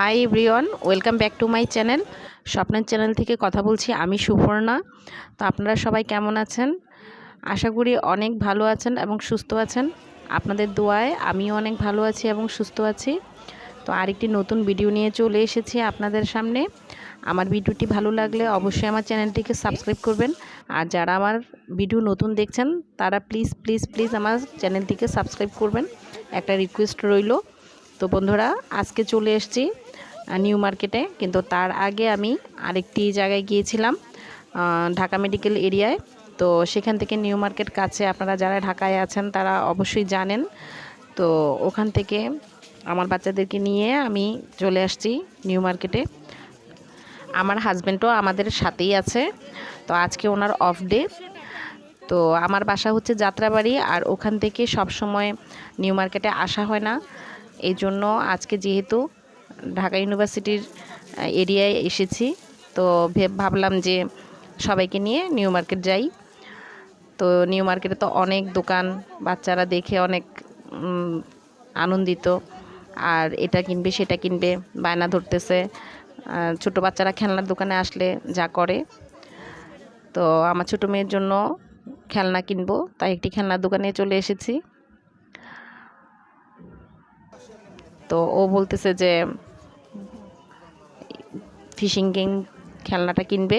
Hi everyone, welcome back to my channel. স্বপ্নের channel থেকে কথা বলছি আমি সুপর্ণা। তো আপনারা সবাই কেমন আছেন? আশা করি অনেক ভালো আছেন এবং সুস্থ আছেন। আপনাদের দোয়ায় আমিও অনেক ভালো আছি এবং সুস্থ আছি। তো আরেকটি নতুন ভিডিও নিয়ে চলে এসেছি আপনাদের সামনে। আমার ভিডিওটি ভালো লাগলে অবশ্যই আমার চ্যানেলটিকে সাবস্ক্রাইব করবেন। আর যারা আমার ভিডিও নতুন দেখছেন, তারা প্লিজ প্লিজ প্লিজ আমার চ্যানেলটিকে সাবস্ক্রাইব করবেন। একটা রিকোয়েস্ট রইল। তো বন্ধুরা, আজকে চলে এসেছি নিউ মার্কেটে কিন্তু তার আগে আমি আরেকটি জায়গায় গিয়েছিলাম ঢাকা মেডিকেল এরিয়ায়। তো সেখান থেকে নিউ মার্কেট কাছে আপনারা যারা ঢাকায় আছেন, তারা অবশ্যই জানেন। তো ওখান থেকে আমার বাচ্চাদেরকে নিয়ে আমি চলে আসছি নিউ মার্কেটে আমার হাজব্যান্ডও আমাদের সাথেই আছে। তো আজকে ওনার অফ ডে তো আমার বাসা হচ্ছে যাত্রাবাড়ি, আর ওখান থেকে সব সময় নিউ মার্কেটে আসা হয় না। এই জন্য আজকে যেহেতু ঢাকা ইউনিভার্সিটির এরিয়ায় এসেছি। তো ভাবলাম যে সবাইকে নিয়ে নিউ মার্কেট যাই। তো নিউ মার্কেটে তো অনেক দোকান, বাচ্চারা দেখে অনেক আনন্দিত। আর এটা কিনবে, সেটা কিনবে, বায়না ধরতেছে। ছোট বাচ্চারা খেলনার দোকানে আসলে যা করে। তো আমার ছোটো মেয়ের জন্য খেলনা কিনবো, তাই একটি খেলনার দোকানে চলে এসেছি। তো ও বলতেছে যে ফিশিং গেম খেলনাটা কিনবে।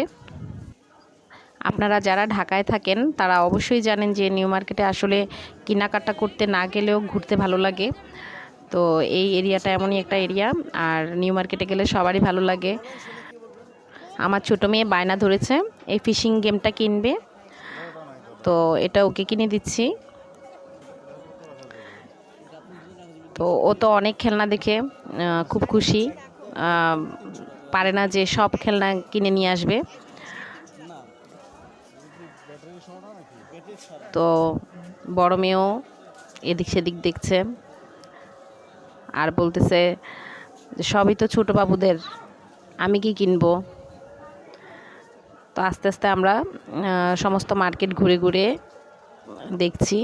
আপনারা যারা ঢাকায় থাকেন, তারা অবশ্যই জানেন যে নিউ মার্কেটে আসলে কেনাকাটা করতে না গেলেও ঘুরতে ভালো লাগে। তো এই এরিয়াটা এমনই একটা এরিয়া, আর নিউ মার্কেটে গেলে সবারই ভালো লাগে। আমার ছোটো মেয়ে বায়না ধরেছে, এই ফিশিং গেমটা কিনবে। তো এটা ওকে কিনে দিচ্ছি। তো ও তো অনেক খেলনা দেখে খুব খুশি। পারে না যে সব খেলনা কিনে নিয়ে আসবে। তো বড় মেয়েও এদিক সেদিক দেখছে। আর বলতেছে সবই তো ছোটো বাবুদের, আমি কি কিনবো? তো আস্তে আস্তে আমরা সমস্ত মার্কেট ঘুরে ঘুরে দেখছি।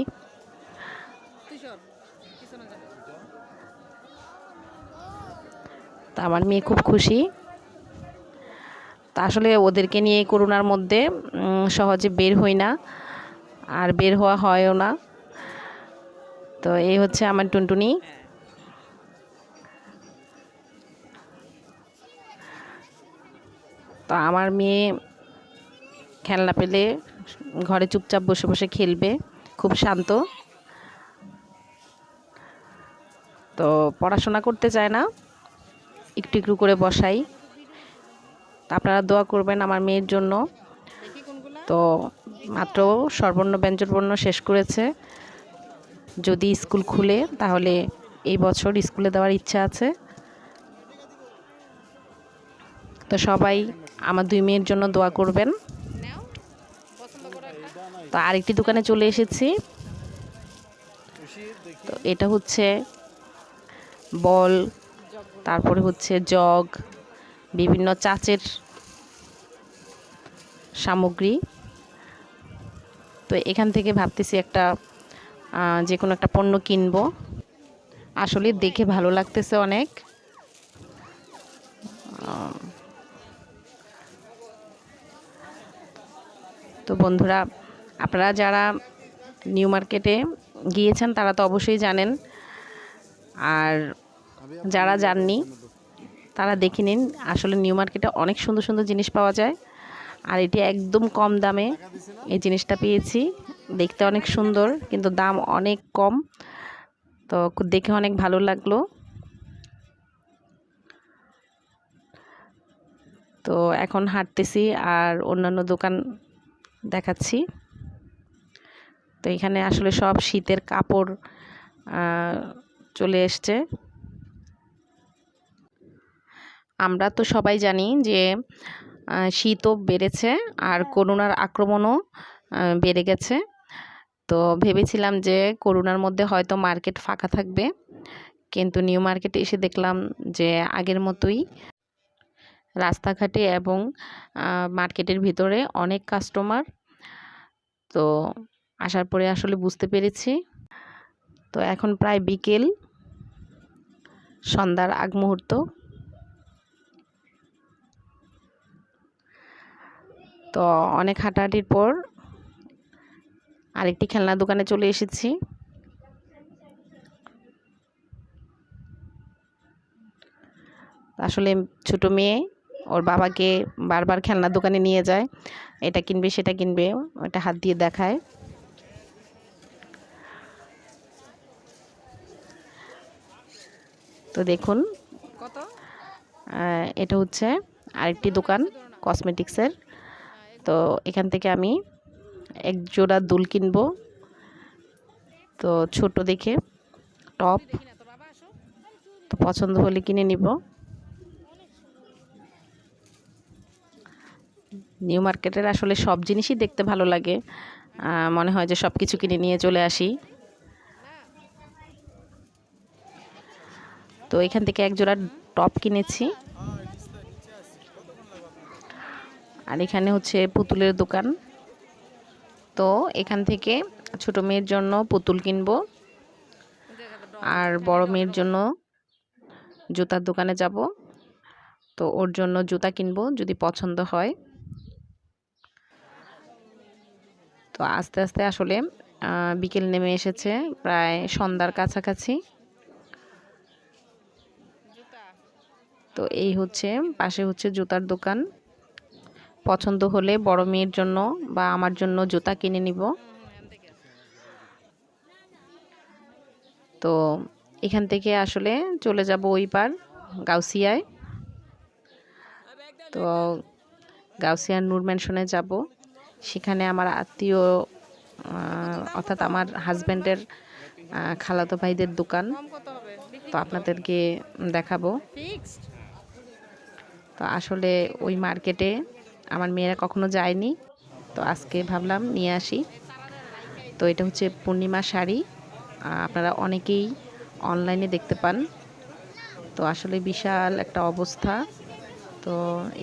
তা আমার মেয়ে খুব খুশি। তা আসলে ওদেরকে নিয়ে করোনার মধ্যে সহজে বের হই না আর বের হওয়া হয়ও না। তো এই হচ্ছে আমার টুনটুনি। তো আমার মেয়ে খেলনা পেলে ঘরে চুপচাপ বসে বসে খেলবে, খুব শান্ত। তো পড়াশোনা করতে চায় না, একটু একটু করে বসাই। আপনারা দোয়া করবেন আমার মেয়ের জন্য। তো মাত্র সর্বর্ণ ব্যঞ্জনবর্ণ শেষ করেছে। যদি স্কুল খুলে, তাহলে এই বছর স্কুলে দেওয়ার ইচ্ছা আছে। তো সবাই আমার দুই মেয়ের জন্য দোয়া করবেন। তো আরেকটি দোকানে চলে এসেছি। তো এটা হচ্ছে বল, তারপরে হচ্ছে জগ বিভিন্ন চাচের সামগ্রী। তো এখান থেকে ভাবতেছি একটা যে কোনো একটা পণ্য কিনবো। আসলে দেখে ভালো লাগতেছে অনেক। তো বন্ধুরা, আপনারা যারা নিউ মার্কেটে গিয়েছেন, তারা তো অবশ্যই জানেন। আর যারা যাননি তারা দেখে নিন, আসলে নিউ মার্কেটে অনেক সুন্দর সুন্দর জিনিস পাওয়া যায়। আর এটি একদম কম দামে এই জিনিসটা পেয়েছি। দেখতে অনেক সুন্দর, কিন্তু দাম অনেক কম। তো দেখে অনেক ভালো লাগল। তো এখন হাঁটতেছি আর অন্যান্য দোকান দেখাচ্ছি। তো এখানে আসলে সব শীতের কাপড় চলে এসছে। আমরা তো সবাই জানি যে শীতও বেড়েছে আর করোনার আক্রমণও বেড়ে গেছে। তো ভেবেছিলাম যে করোনার মধ্যে হয়তো মার্কেট ফাঁকা থাকবে। কিন্তু নিউ মার্কেটে এসে দেখলাম যে আগের মতোই রাস্তাঘাটে এবং মার্কেটের ভিতরে অনেক কাস্টমার তো আসার পরে আসলে বুঝতে পেরেছি। তো এখন প্রায় বিকেল সন্ধ্যার আগ মুহূর্ত। তো অনেক হাঁটাহাঁটির পর আরেকটি খেলনা দোকানে চলে এসেছি। আসলে ছোট মেয়ে ওর বাবাকে বারবার খেলনার দোকানে নিয়ে যায়। এটা কিনবে সেটা কিনবে ওটা হাত দিয়ে দেখায়। তো দেখুন এটা হচ্ছে আরেকটি দোকান কসমেটিক্সের তো এখান থেকে আমি এক জোড়া দুল কিনবো। তো ছোট দেখে, টপ। তো পছন্দ হলে কিনে নিব। নিউ মার্কেটের আসলে সব জিনিসই দেখতে ভালো লাগে। মনে হয় যে সব কিছু কিনে নিয়ে চলে আসি। তো এখান থেকে এক জোড়া টপ কিনেছি। আর এখানে হচ্ছে পুতুলের দোকান। তো এখান থেকে ছোট মেয়ের জন্য পুতুল কিনবো। আর বড় মেয়ের জন্য জুতার দোকানে যাব। তো ওর জন্য জুতা কিনবো যদি পছন্দ হয়। তো আস্তে আস্তে আসলে বিকেল নেমে এসেছে, প্রায় সন্ধ্যার কাছাকাছি। তো এই হচ্ছে, পাশে হচ্ছে জুতার দোকান। পছন্দ হলে বড় মেয়ের জন্য বা আমার জন্য জুতা কিনে নিব। তো এখান থেকে আসলে চলে যাব ওই পার গাউসিয়ায়। তো গাউসিয়ার নূর ম্যানশনে যাব। সেখানে আমার আত্মীয় অর্থাৎ আমার হাজব্যান্ডের খালাতো ভাইদের দোকান। তো আপনাদেরকে দেখাবো। তো আসলে ওই মার্কেটে আমার মেয়েরা কখনো যায়নি। তো আজকে ভাবলাম নিয়ে আসি। তো এটা হচ্ছে পূর্ণিমা শাড়ি। আপনারা অনেকেই অনলাইনে দেখতে পান। তো আসলে বিশাল একটা অবস্থা। তো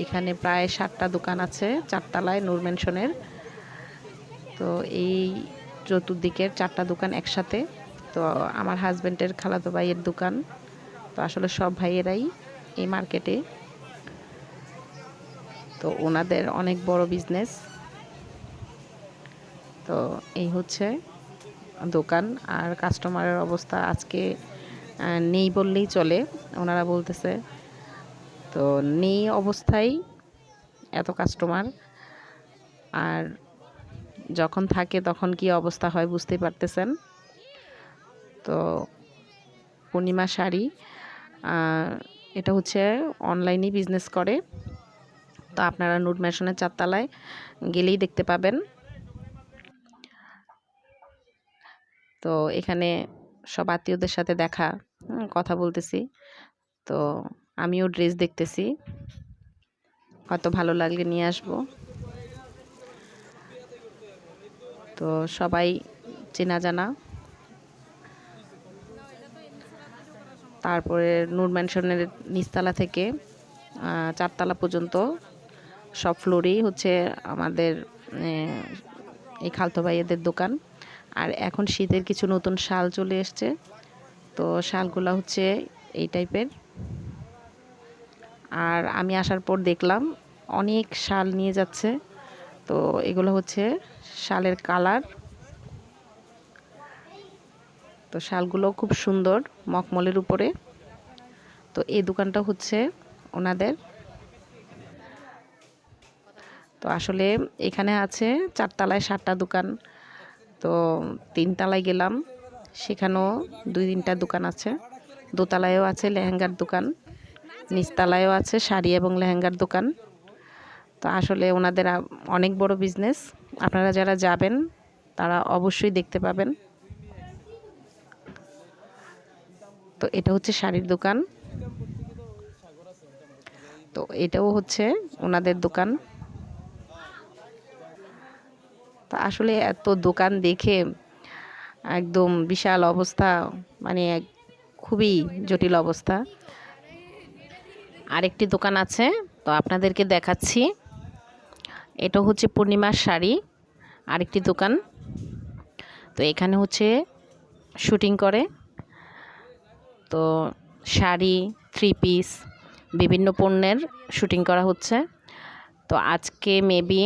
এখানে প্রায় সাতটা দোকান আছে চারতলায়, নূর ম্যানশনের তো এই চতুর্দিকের চারটা দোকান একসাথে। তো আমার হাজব্যান্ডের খালাতো ভাইয়ের দোকান। তো আসলে সব ভাইয়েরাই এই মার্কেটে তো ওনাদের অনেক বড় বিজনেস তো এই হচ্ছে দোকান আর কাস্টমারের অবস্থা আজকে নেই বললেই চলে, ওনারা বলতেছে। তো নেই অবস্থায় এত কাস্টমার আর যখন থাকে তখন কি অবস্থা হয় বুঝতেই পারতেছেন। তো পূর্ণিমা শাড়ি এটা হচ্ছে অনলাইনে বিজনেস করে। তো আপনারা নুট ম্যাশনের চারতলায় গেলেই দেখতে পাবেন। তো এখানে সব আত্মীয়দের সাথে দেখা কথা বলতেছি। তো আমিও ড্রেস দেখতেছি। হয়তো ভালো লাগলে নিয়ে আসব। তো সবাই চেনা জানা। তারপরে নূর ম্যানশনের নিচতলা থেকে চারতলা পর্যন্ত সব ফ্লোরেই হচ্ছে আমাদের এই খালতো ভাইয়েদের দোকান। আর এখন শীতের কিছু নতুন শাল চলে এসছে। তো শালগুলো হচ্ছে এই টাইপের আর আমি আসার পর দেখলাম অনেক শাল নিয়ে যাচ্ছে। তো এগুলো হচ্ছে শালের কালার। তো শালগুলো খুব সুন্দর মখমলের উপরে। তো এই দোকানটা হচ্ছে ওনাদের তো আসলে এখানে আছে চারতলায় সাতটা দোকান। তো তিনতলায় গেলাম। সেখানেও দুই তিনটা দোকান আছে। দোতলায়ও আছে লেহেঙ্গার দোকান। নিচতলায়ও আছে শাড়ি এবং লেহেঙ্গার দোকান। তো আসলে ওনাদের অনেক বড় বিজনেস আপনারা যারা যাবেন, তারা অবশ্যই দেখতে পাবেন। তো এটা হচ্ছে শাড়ির দোকান। তো এটাও হচ্ছে ওনাদের দোকান তো আসলে এত দোকান দেখে একদম বিশাল অবস্থা মানে খুবই জটিল অবস্থা। আরেকটি দোকান আছে, তো আপনাদেরকে দেখাচ্ছি। এটা হচ্ছে পূর্ণিমার শাড়ি, আরেকটি দোকান। তো এখানে হচ্ছে শুটিং করে। তো শাড়ি থ্রি পিস বিভিন্ন পণ্যের শুটিং করা হচ্ছে। তো আজকে মেবি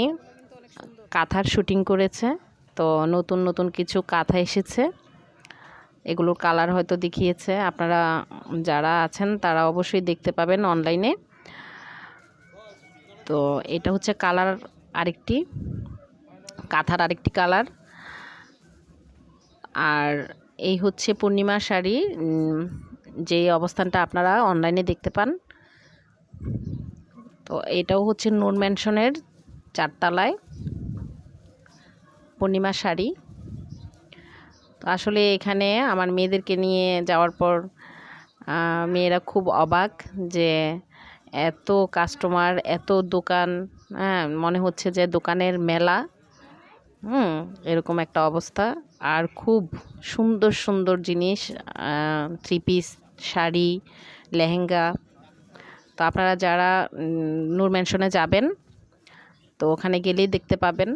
কাঁথার শুটিং করেছে। তো নতুন নতুন কিছু কাঁথা এসেছে। এগুলোর কালার হয়তো দেখিয়েছে। আপনারা যারা আছেন, তারা অবশ্যই দেখতে পাবেন অনলাইনে তো এটা হচ্ছে কালার আরেকটি। কাঁথার আরেকটি কালার আর এই হচ্ছে পূর্ণিমা শাড়ি। যে অবস্থানটা আপনারা অনলাইনে দেখতে পান। তো এটাও হচ্ছে নূর ম্যানশনের চারতলায়। পূর্ণিমা শাড়ি। তো আসলে এখানে আমার মেয়েদেরকে নিয়ে যাওয়ার পর মেয়েরা খুব অবাক যে এত কাস্টমার এত দোকান হ্যাঁ মনে হচ্ছে যে দোকানের মেলা। হুম, এরকম একটা অবস্থা। আর খুব সুন্দর সুন্দর জিনিস থ্রি পিস শাড়ি, লেহেঙ্গা। তো আপনারা যারা নূর ম্যানশনে যাবেন, তো ওখানে গেলেই দেখতে পাবেন।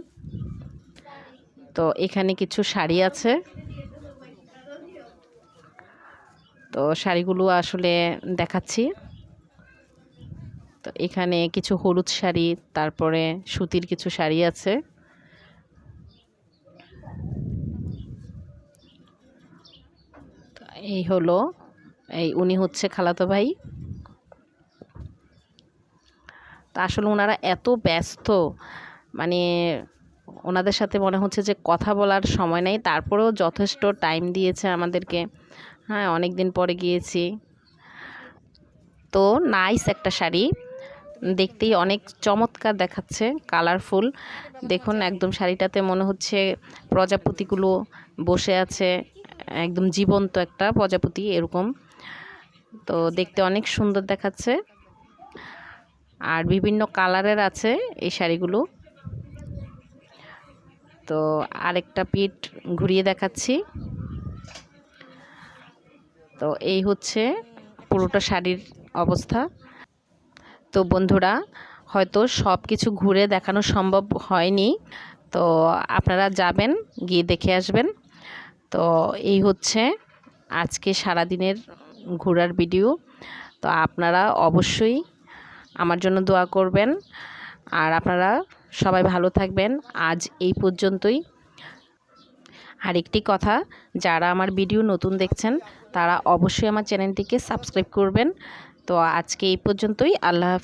তো এখানে কিছু শাড়ি আছে। তো শাড়িগুলো আসলে দেখাচ্ছি। তো এখানে কিছু হলুদ শাড়ি, তারপরে সুতির কিছু শাড়ি আছে। এই হলো, এই উনি হচ্ছে খালাতো ভাই। তা আসলে ওনারা এত ব্যস্ত মানে ওনাদের সাথে মনে হচ্ছে যে কথা বলার সময় নেই। তারপরেও যথেষ্ট টাইম দিয়েছে আমাদেরকে। হ্যাঁ অনেক দিন পরে গিয়েছি। তো নাইস একটা শাড়ি। দেখতেই অনেক চমৎকার দেখাচ্ছে কালারফুল দেখুন, একদম শাড়িটাতে মনে হচ্ছে প্রজাপতিগুলো বসে আছে। একদম জীবন্ত একটা প্রজাপতি এরকম। তো দেখতে অনেক সুন্দর দেখাচ্ছে। আর বিভিন্ন কালারের আছে এই শাড়িগুলো। তো আরেকটা পিঠ ঘুরিয়ে দেখাচ্ছি। তো এই হচ্ছে পুরোটা শাড়ির অবস্থা। তো বন্ধুরা, হয়তো সব কিছু ঘুরে দেখানো সম্ভব হয়নি। তো আপনারা যাবেন, গিয়ে দেখে আসবেন। তো এই হচ্ছে আজকে সারাদিনের ঘোরার ভিডিও। তো আপনারা অবশ্যই আমার জন্য দোয়া করবেন। আর আপনারা সবাই ভালো থাকবেন। আজ এই পর্যন্তই। আরেকটি কথা, যারা আমার ভিডিও নতুন দেখছেন, তারা অবশ্যই আমার চ্যানেলটিকে সাবস্ক্রাইব করবেন। তো আজকে এই পর্যন্তই। আল্লাহ হাফিজ।